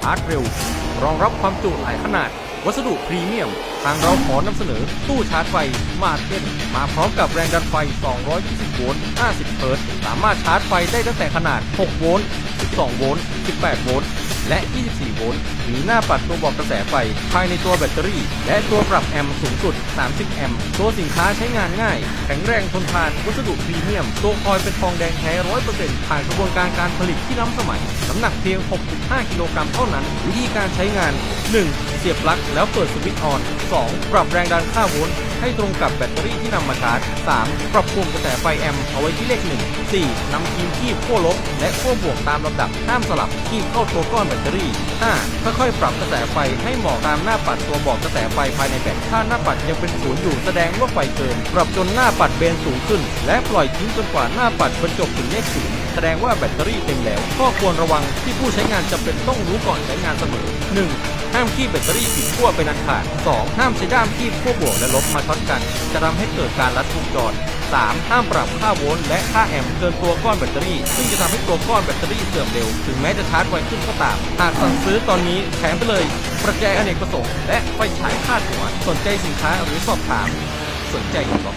ชาร์จเร็ว รองรับความจุหลายขนาด วัสดุพรีเมียม ทางเราขอนำเสนอตู้ชาร์จไฟ มาเทนมาพร้อมกับแรงดันไฟ 220 โวลต์ 50 เฮิรตซ์สามารถชาร์จไฟได้ตั้งแต่ขนาด 6 โวลต์ 12 โวลต์ 18 โวลต์ และ 24 โวลต์มีหน้าปัดตัวบอกกระแสไฟ ภายในตัวแบตเตอรี่ และตัวปรับแอมป์สูงสุด 30 แอมป์ตัวสินค้าใช้งานง่าย แข็งแรงทนทาน วัสดุพรีเมียม ตัวคอยเป็นทองแดงแท้ 100%ผ่านกระบวนการการผลิตที่ล้ำสมัย น้ำหนักเพียง 6.5 กิโลกรัมเท่านั้น วิธีการใช้งาน 1. เสียบปลั๊กแล้วเปิดสวิตช์ออน 2. ปรับแรงดันค่าโวลต์ ให้ตรงกับแบตเตอรี่ที่นำมาชาร์จ 3. ปรับปุ่มกระแสไฟแอมป์เอาไว้ที่เลข 1 4. นำคีมคีบขั้วลบ และขั้วบวกตามลำดับห้ามสลับคีบเข้าตัวก้อนแบตเตอรี่ 5. ค่อยๆปรับกระแสไฟให้เหมาะตามหน้าปัดตัวบอกกระแสไฟภายในแบตถ้าหน้าปัดยังเป็นศูนย์อยู่แสดงว่าไฟเกิน ปรับจนหน้าปัดเบนสูงขึ้น และปล่อยทิ้งจนกว่าหน้าปัดบรรจบถึงเลขศูนย์แสดงว่าแบตเตอรี่เต็มแล้วข้อควรระวังที่ผู้ใช้งานจำเป็นต้องรู้ก่อนใช้งานเสมอ 1. ห้ามคีบแบตเตอรี่ผิดขั้วเป็นอันขาด 2. ห้ามใช้ด้ามคีบขั้วบวกและลบมาช็อตกัน จะทำให้เกิดการลัดวงจร 3. ห้ามปรับค่าโวลต์และค่าแอมป์เกินตัวก้อนแบตเตอรี่ ซึ่งจะทำให้ตัวก้อนแบตเตอรี่เสื่อมเร็ว ถึงแม้จะชาร์จไวขึ้นก็ตาม หากสั่งซื้อตอนนี้แถมไปเลย ประแจอเนกประสงค์และไฟฉายคาดหัว สนใจสินค้าหรือสอบถาม สนใจอีกบอก